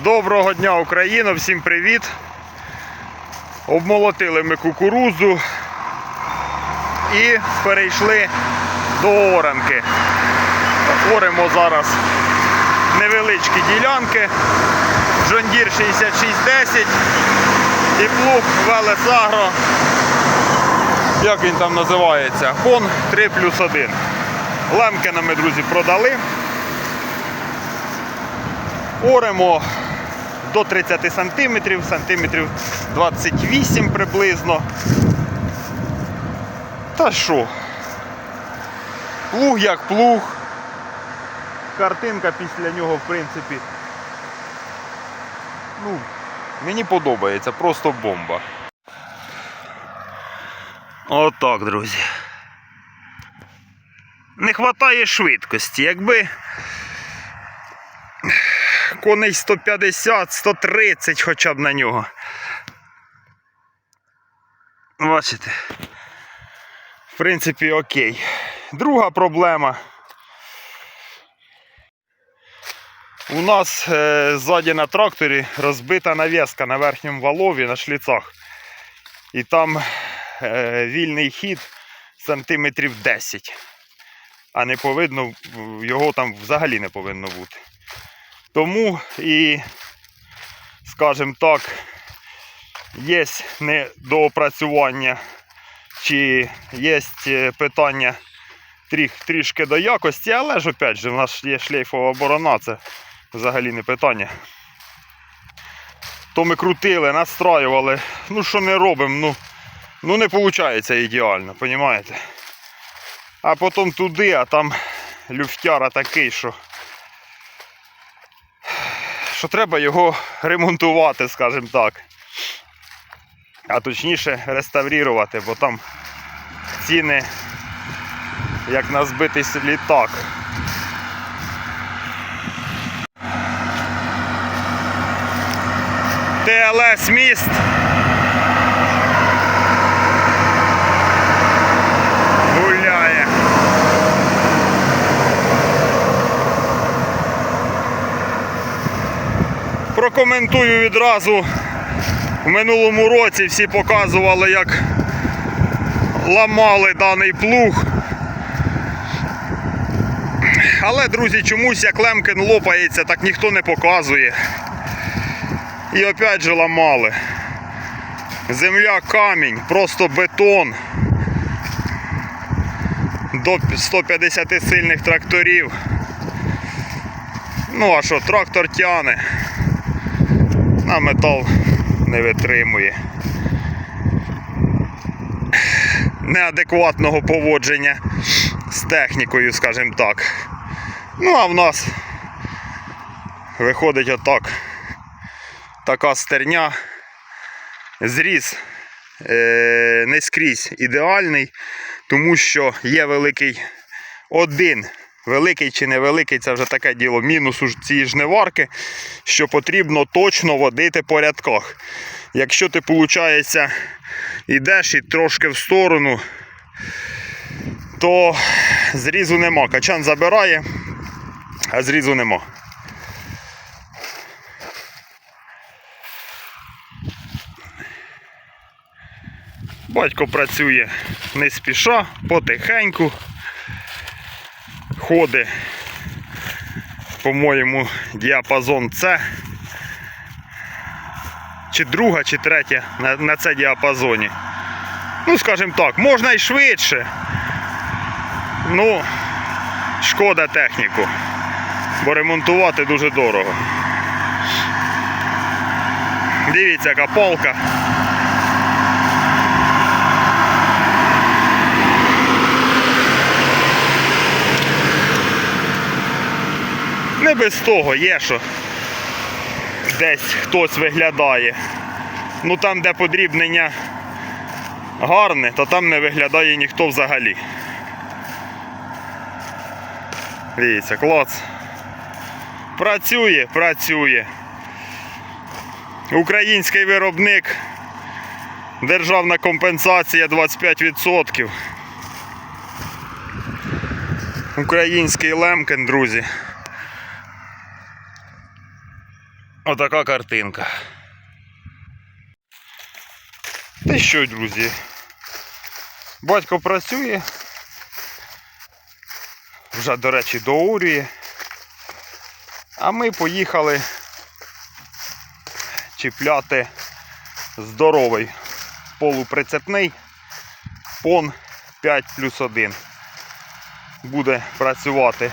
Доброго дня, Україна! Всім привіт! Обмолотили ми кукурузу і перейшли до оранки. Оремо зараз невеличкі ділянки. Джондір 6610 і плуг Велес Агро. Як він там називається? Хон 3 плюс 1. Лемкена ми, друзі, продали. Оремо до 30 сантиметрів, сантиметрів 28 приблизно. Та що? Плуг як плуг. Картинка після нього, в принципі. Ну, мені подобається, просто бомба. Отак, друзі. Не вистачає швидкості. Якби коней 150, 130 хоча б на нього. Бачите. В принципі, окей. Друга проблема. У нас е, ззаді на тракторі розбита навіска на верхньому валові на шліцах. І там е, вільний хід сантиметрів 10. А не повинно, його там взагалі не повинно бути. Тому і, скажімо так, є недоопрацювання, чи є питання тріх, трішки до якості, але ж опять же, в нас є шлейфова борона, це взагалі не питання. То ми крутили, настраювали, ну що не робимо, ну, ну не виходить ідеально, розумієте? А потім туди, а там люфтяра такий, що що треба його ремонтувати, скажімо так. А точніше реставрувати, бо там ціни як на збитий літак. ТЛС міст. Прокоментую відразу. В минулому році всі показували, як ламали даний плуг. Але, друзі, чомусь як Лемкін лопається, так ніхто не показує. І опять же ламали. Земля камінь, просто бетон. До 150 сильних тракторів. Ну а що, трактор тяне, а метал не витримує. Неадекватного поводження з технікою, скажімо так. Ну, а в нас виходить отак. Така стерня. Зріз е, не скрізь ідеальний, тому що є великий один. Великий чи невеликий, це вже таке діло. Мінус у цієї жниварки, що потрібно точно водити по рядках. Якщо ти, виходить, йдеш і трошки в сторону, то зрізу нема. Качан забирає, а зрізу нема. Батько працює не спіша, потихеньку. Ходить, по-моєму, діапазон С. Чи друга, чи третя на, на це діапазоні. Ну, скажімо так, можна і швидше. Ну, шкода техніку. Бо ремонтувати дуже дорого. Дивіться, яка палка. Без того є, що десь хтось виглядає. Ну там, де подрібнення гарне, то там не виглядає ніхто взагалі. Дивіться, клац. Працює, працює. Український виробник. Державна компенсація 25%. Український лемкен, друзі. Отака картинка. Та що, друзі? Батько працює. Вже, до речі, доорює. А ми поїхали чіпляти здоровий полуприцепний пон 5 плюс 1. Буде працювати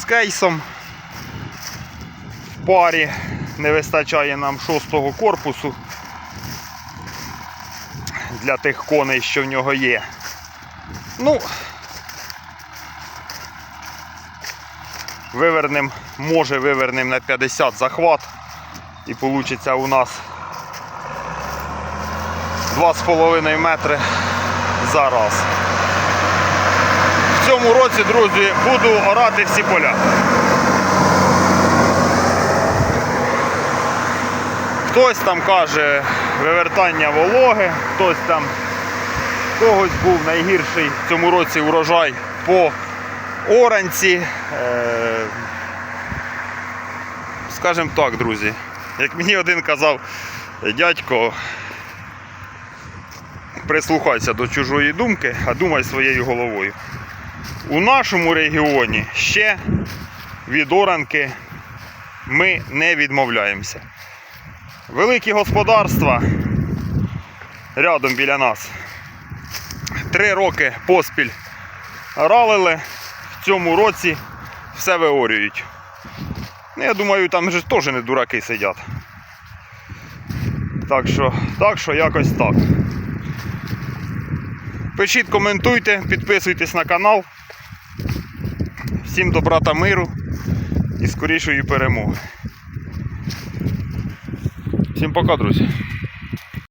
з кейсом. Парі не вистачає нам шостого корпусу для тих коней, що в нього є. Ну, вивернем, може вивернем на 50 захват і вийде у нас 2,5 метри за раз. В цьому році, друзі, буду орати всі поля. Хтось там каже вивертання вологи, хтось там когось був найгірший в цьому році урожай по оранці. Е, Скажем так, друзі, як мені один казав, дядько, прислухайся до чужої думки, а думай своєю головою. У нашому регіоні ще від оранки ми не відмовляємося. Великі господарства рядом біля нас. Три роки поспіль ралили, в цьому році все виорюють. Ну, я думаю, там же теж не дураки сидять. Так що, так що якось так. Пишіть, коментуйте, підписуйтесь на канал. Всім добра та миру і скорішої перемоги. Всім пока, друзі.